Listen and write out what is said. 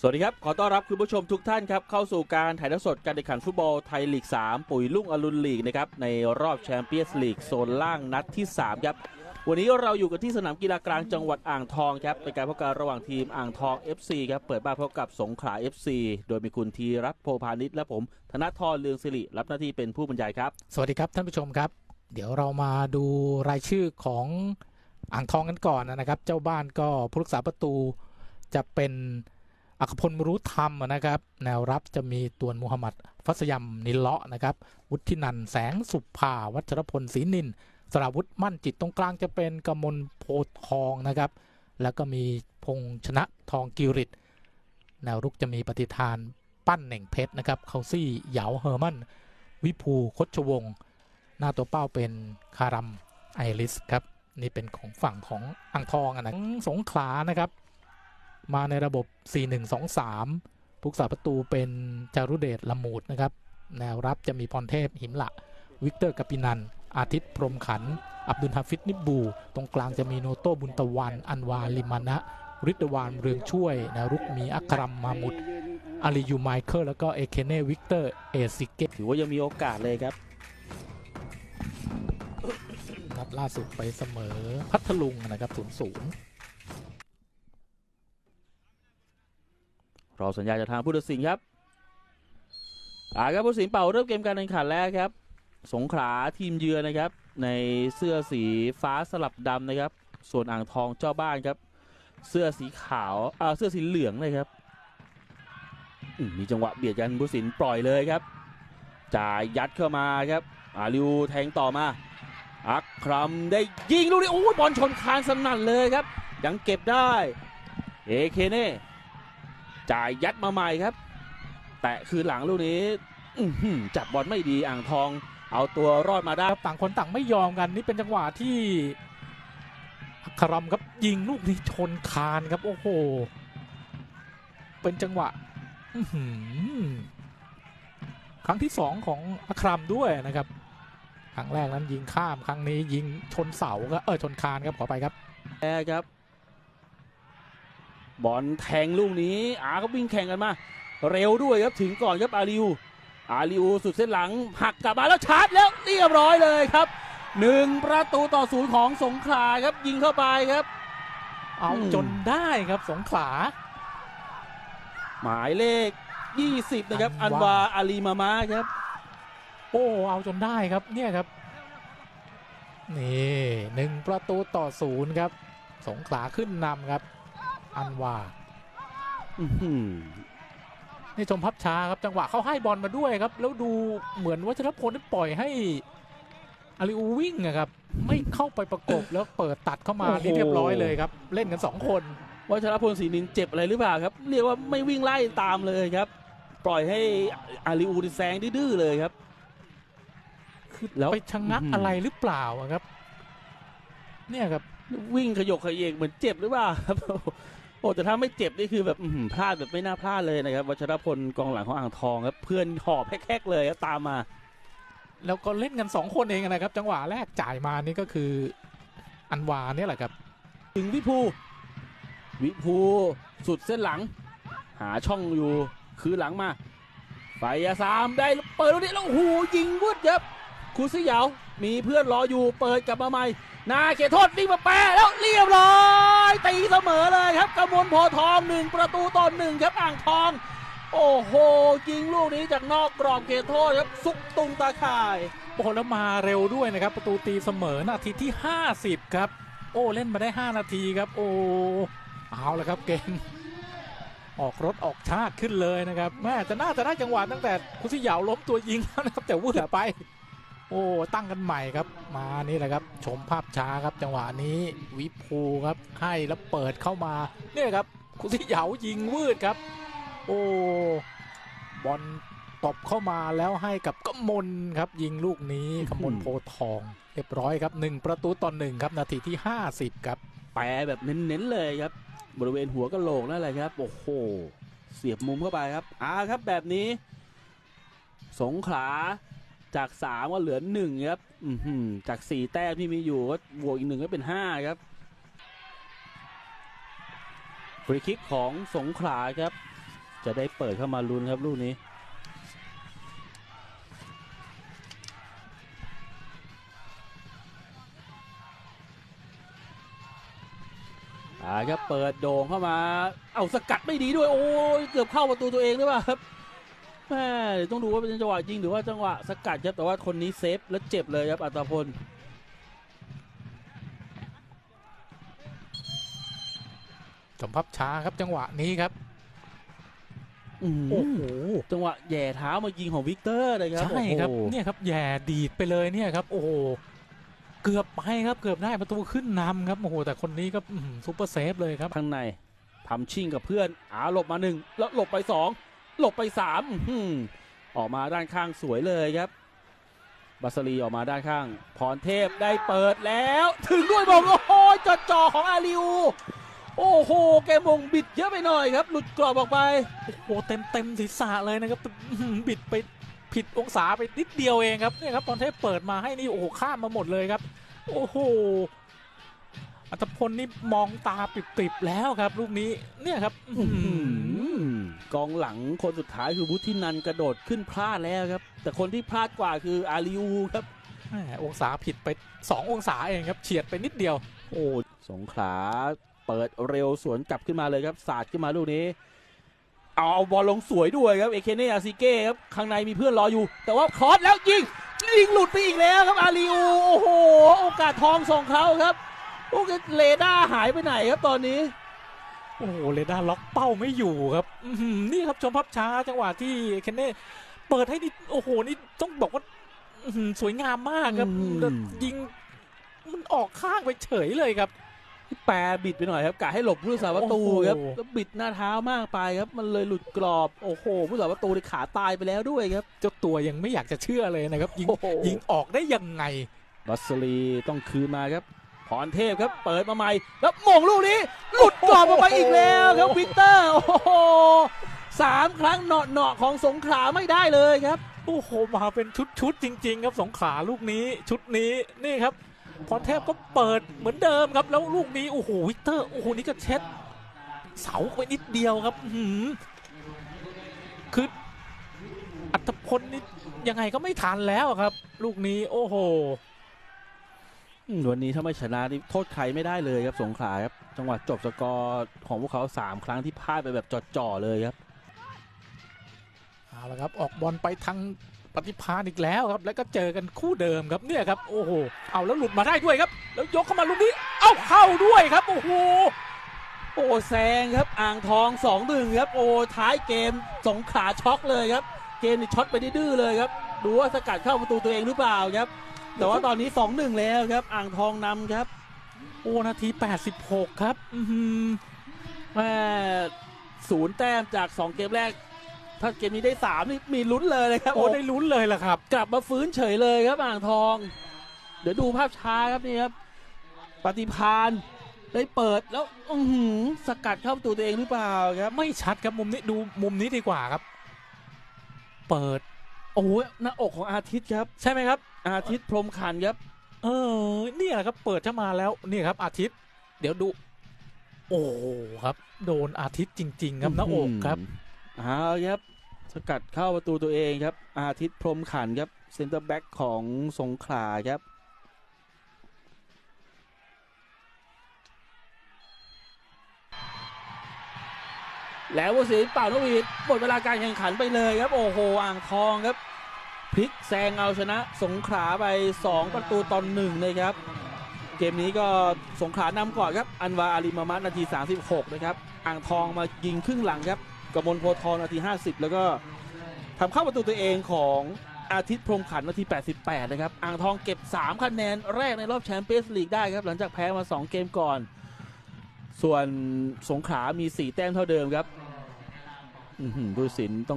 สวัสดีครับ ขอต้อนรับคุณผู้ชมทุกท่านครับ เข้าสู่การถ่ายทอดสดการแข่งขันฟุตบอลไทยลีก 3 ปุ๋ยลุ่งอรุณลีกนะครับ ในรอบแชมเปี้ยนส์ลีกโซนล่างนัดที่ 3 ครับ วันนี้เราอยู่กันที่สนามกีฬากลางจังหวัดอ่างทองครับ เป็นการพบกันระหว่างทีมอ่างทอง FC ครับ เปิดบ้านพบกับสงขลา FC โดยมีคุณธีรัตน์โพพานิชและผม ธนทรเลืองสิริรับหน้าที่เป็นผู้บรรยายครับ สวัสดีครับท่านผู้ชมครับ เดี๋ยวเรามาดูรายชื่อของอ่างทองกันก่อนนะครับ เจ้าบ้านก็ผู้รักษาประตูจะเป็น อัคพลมรุธรรมนะครับ แนวรับจะมีตวนมูฮัมหมัด ฟัสยัมนิลเลาะนะครับ วุฒินันแสงสุภา วัชรพลศรีนินสราวุธมั่นจิตตรงกลางจะเป็นกมลโพทองนะครับ แล้วก็มีพงษ์ชนะทองกิริตแนวรุกจะมีปฏิทานปั้นเหน่งเพชรนะครับเคาซี่เหยาเฮอร์มัน วิภูคดชวงศ์หน้าตัวเป้าเป็นคารัมไอริสครับ นี่เป็นของฝั่งของอ่างทองอะนะสงขลานะครับ มาในระบบ 4-1-2-3ผู้รักษาประตูเป็นจารุเดชละมูดนะครับ แนวรับจะมีพรเทพหิมละวิกเตอร์กัปปินัน อาทิตย์พรหมขันธ์อับดุลฮาฟิดนิบบู ตรงกลางจะมีโนโต้บุญตะวัน อันวาลิมานะริดวานเรืองช่วยแนวรุกมีอัครัมมามุดอาลียูไมเคิลแล้วก็เอเคเน่วิกเตอร์เอซิเกถือว่ายังมีโอกาสเลยครับนัดล่าสุดไปเสมอพัทลุงนะครับศูนย์ศูนย์ รอสัญญาณจากทางผู้ตัดสินครับอ่าครับผู้ตัดสินเป่าเริ่มเกมการแข่งขันแล้วครับ สงขลาทีมเยือนนะครับ ในเสื้อสีฟ้าสลับดำนะครับ ส่วนอ่างทองเจ้าบ้านครับ เสื้อสีขาวอ่าเสื้อสีเหลืองเลยครับมมีจังหวะเบียดกันผู้ตัดสินปล่อยเลยครับจ่ายยัดเข้ามาครับ อาลิวแทงต่อมา อักครัมได้ยิงลูกนี้โอ้ยบอลชนคานสนั่นเลยครับ ยังเก็บได้ เอเคเน่ จ่ายยัดมาใหม่ครับ แตะคือหลังลูกนี้อื้อหือจับบอลไม่ดีอ่างทอง เอาตัวรอดมาได้ต่างคนต่างไม่ยอมกันนี่เป็นจังหวะที่อัครมครับยิงลูกนี้ชนคานครับโอ้โหเป็นจังหวะอื้อหือครั้งที่สองของอัครมด้วยนะครับครั้งแรกนั้นยิงข้ามครั้งนี้ยิงชนเสาครับเออชนคานครับขอไปครับแพ้ครับ บอลแทงลูกนี้อาก็วิ่งแข่งกันมา เร็วด้วยครับถึงก่อนครับอาริว อาริวสุดเส้นหลังหักกลับมาแล้วชาร์จแล้วเรียบร้อยเลยครับหนึ่งประตูต่อศูนย์ของสงขลาครับยิงเข้าไปครับ เอาอืมจนได้ครับสงขลาหมายเลข 20 นะครับ อัอันนวาวาอาลีมามาครับ โอ้เอาจนได้ครับเนี่ยครับ นี่หนึ่งประตูต่อศูนย์ครับ สงขลาขึ้นนำครับ อันว่าอื้อหือนี่ชมพับช้าครับจังหวะเขาให้บอลมาด้วยครับ แล้วดูเหมือนวัชรพลได้ปล่อยให้อาริอูวิ่งอะครับ ไม่เข้าไปประกบแล้วเปิดตัดเข้ามานี่เรียบร้อยเลยครับ เล่นกันสองคนวัชรพลศรีนินเจ็บอะไรหรือเปล่าครับ เรียกว่าไม่วิ่งไล่ตามเลยครับ ปล่อยให้อาลีอูนี่แซงดื้อๆเลยครับคือแล้วไปชะงักอื้อหือออะไรหรือเปล่าอะครับ เนี่ยครับวิ่งขยกขยเยกเหมือนเจ็บหรือเปล่าครับ โอ้แต่ถ้าไม่เจ็บนี่คือแบบอื้อหือพลาดแบบไม่น่าพลาดเลยนะครับวัชรพลกองหลังของอ่างทองครับเพื่อนหอบแคกๆเลยครับตามมา แล้วก็เล่นกันสองคนเองนะครับ จังหวะแรกจ่ายมานี่ก็คืออันวาเนี่ยแหละครับ ถึงวิภู วิภูสุดเส้นหลัง หาช่องอยู่ คือหลังมาไฟยาสามได้เปิดลูกนี้แล้วโอ้โหยิงวุดครับ คูซิเหยามีเพื่อนรออยู่เปิดกลับมาใหม่ นาเขตโทษวิ่งมาแปะแล้วเรียบร้อยตีเสมอเลยครับกำมลโพธิ์ทองหนึ่งประตูต่อหนึ่งครับอ่างทอง โอ้โหยิงลูกนี้จากนอกกรอบเขตโทษครับซุกตุงตาข่ายโอ้โหแล้วมาเร็วด้วยนะครับ ประตูตีเสมอนาทีที่ 50 ครับ โอ้เล่นมาได้ 5 นาทีครับ โอ้เอาละครับเกมออกรถออกชาติขึ้นเลยนะครับแม่จะน่าจะได้จังหวะตั้งแต่คุซิเหยาวล้มตัวยิงแล้วนะครับแต่วืดไป โอ้ตั้งกันใหม่ครับ มานี่แหละครับ ชมภาพช้าครับ จังหวะนี้วิภูครับ ให้แล้วเปิดเข้ามาเนี่ยครับคุซิเหยาวยิงวืดครับ โอ้บอลตบเข้ามาแล้วให้กับกมลครับ ยิงลูกนี้กมลโพทองเรียบร้อยครับหนึ่งประตูต่อหนึ่งครับ นาทีที่ 50 ครับแปรแบบเน้นๆเลยครับ บริเวณหัวกะโหลกนั่นแหละครับ โอ้โห เสียบมุมเข้าไปครับอ่าครับแบบนี้ สงขลา จากสามก็เหลือหนึ่งครับจากสี่แต้มที่มีอยู่ก็บวกอีกหนึ่งก็เป็นห้าครับฟรีคิกของสงขลาครับ จะได้เปิดเข้ามาลุ้นครับลูกนี้อาครับเปิดโด่งเข้ามา เอาสกัดไม่ดีด้วย โอ้ยเกือบเข้าประตูตัวเองด้วยป่ะครับ แม่เดี๋ยวต้องดูว่าเป็นจังหวะยิงหรือว่าจังหวะสกัดครับแต่ว่าคนนี้เซฟแล้วเจ็บเลยครับอัตพลสมภาพช้าครับจังหวะนี้ครับอื้อหือโอ้โหจังหวะแหย่เท้ามายิงของวิกเตอร์นะครับใช่ครับโอ้โหเนี่ยครับแย่ดีดไปเลยเนี่ยครับ โอ้โหเกือบไปครับเกือบได้ประตูขึ้นนำครับโอ้โหแต่คนนี้ก็อื้อหือซุปเปอร์เซฟเลยครับข้างในทำชิ่งกับเพื่อนอาหลบมาหนึ่งแล้วหลบไปสอง หลบไปสามออกมาด้านข้างสวยเลยครับบัสลีออกมาด้านข้าง พรเทพได้เปิดแล้ว ถึงด้วยบอลโอ้โหจอดจ่อของอาริว โอ้โห แกมงบิดเยอะไปหน่อยครับ หลุดกรอบออกไป โอ้โห เต็มเต็มศีรษะเลยนะครับ บิดไปผิดองศาไปนิดเดียวเองครับเนี่ยครับตอนเทพเปิดมาให้นี่โอ้โหข้ามมาหมดเลยครับ โอ้โหอัตพลนี่มองตาปิบๆแล้วครับ ลูกนี้เนี่ยครับ กองหลังคนสุดท้ายคือวุฒินันท์กระโดดขึ้นพลาดแล้วครับ แต่คนที่พลาดกว่าคืออาริอูครับแหมองศาผิดไป 2 องศาเองครับเฉียดไปนิดเดียว โอ้สงขลาเปิดเร็วสวนกลับขึ้นมาเลยครับสาดขึ้นมาลูกนี้ เอาเอาบอลลงสวยด้วยครับเอเคเน่อาซิเก้ครับข้างในมีเพื่อนรออยู่ แต่ว่าคอสแล้วยิงยิงหลุดไปอีกแล้วครับอาริอูโอ้โห โอกาสทองส่งเขาครับโอ้โหเรดาร์หายไปไหนครับตอนนี้ โอ้โหเรดาร์ล็อกเป้าไม่อยู่ครับอื้อหือนี่ครับชมภาพช้าจังหวะที่เคนเน่เปิดให้นี่โอ้โหนี่ต้องบอกว่าอื้อหือสวยงามมากครับอืมแต่ยิงมันออกข้างไปเฉยเลยครับแปรบิดไปหน่อยครับกะให้หลบผู้สาประตูครับโอ้โหแล้วบิดหน้าเท้ามากไปครับ มันเลยหลุดกรอบโอ้โหผู้สาประตูในขาตายไปแล้วด้วยครับ เจ้าตัวยังไม่อยากจะเชื่อเลยนะครับ ยิงโอ้โหยิงออกได้ยังไงบัสลีต้องคืนมาครับ พรเทพครับเปิดมาใหม่ แล้วมงลูกนี้หลุดกรอบออกไปอีกแล้วครับวิกเตอร์โอ้โหสามครั้งเหนาะเนาะๆของสงขลาไม่ได้เลยครับโอ้โหมาเป็นชุดชุดๆจริง ๆ ครับสงขลาลูกนี้ชุดนี้นี่ครับพรเทพก็เปิดเหมือนเดิมครับ แล้วลูกนี้โอ้โหวิกเตอร์โอ้โหนี่ก็เช็ด เสาไปนิดเดียวครับหือคืออัตพลนี่ยังไงก็ไม่ทันแล้วครับ ลูกนี้โอ้โห วันนี้ถ้าไม่ชนะนี่โทษใครไม่ได้เลยครับสงขลาครับจังหวะจบสกอร์ของพวกเขาสามครั้งที่พลาดไปแบบจ่อๆเลยครับเอาละครับออกบอลไปทางปฏิพานอีกแล้วครับ แล้วก็เจอกันคู่เดิมครับเนี่ยครับโอ้โหเอาแล้วหลุดมาได้ด้วยครับ แล้วยกเข้ามาลูกนี้ เอ้าเข้าด้วยครับโอ้โหโอ้แซงครับอ่างทอง2อหนึ่งครับโอ้ท้ายเกมสงขลาช็อกเลยครับ เกมนี่ช็อตไปดื้อๆเลยครับดูว่าสกัดเข้าประตูตัวเองหรือเปล่าครับ แต่ว่าตอนนี้ 2 1 แล้วครับ อ่างทองนำครับ โอ้นาที 86 ครับอือหือแม่ศูนย์แต้มจาก 2 เกมแรก ถ้าเกมนี้ได้ 3 นี่มีลุ้นเลยนะครับ โอ้ได้ลุ้นเลยล่ะครับ กลับมาฟื้นเฉยเลยครับอ่างทอง เดี๋ยวดูภาพช้าครับนี่ครับ ปฏิพานได้เปิดแล้วอื้อหือสกัดเข้าประตูตัวเองหรือเปล่าครับ ไม่ชัดครับมุมนี้ดูมุมนี้ดีกว่าครับ เปิด โอ้โหหน้าอกของอาทิตย์ครับ ใช่ไหมครับอาทิตย์พรหมขันธ์ครับ เออ เนี่ยครับเปิดเข้ามาแล้วนี่ครับ อาทิตย์ เดี๋ยวดู โอ้ครับ โดนอาทิตย์จริง ๆ ครับหน้าอกครับเอาครับสกัดเข้าประตูตัวเองครับ อาทิตย์พรหมขันธ์ครับเซนเตอร์แบ็กของสงขลาครับแล้ววสินเป่านกหวีดหมดเวลาการแข่งขันไปเลยครับ โอ้โหอ่างทองครับ พลิกแซงเอาชนะสงขลาไป 2 ประตูตอนหนึ่งเลยครับ เกมนี้ก็สงขลานำก่อนครับ อันวาอาริมามัตนาที 36 นะครับ อ่างทองมายิงครึ่งหลังครับกมลโพทองนาที 50 แล้วก็ทำเข้าประตูตัวเองของอาทิตย์พรมขันนาที 88 นะครับ อ่างทองเก็บ 3 คะแนนแรกในรอบแชมเปี้ยนส์ลีกได้ครับ หลังจากแพ้มา 2 เกมก่อน ส่วนสงขลามี 4 แต้มเท่าเดิมครับผู้สินต้อง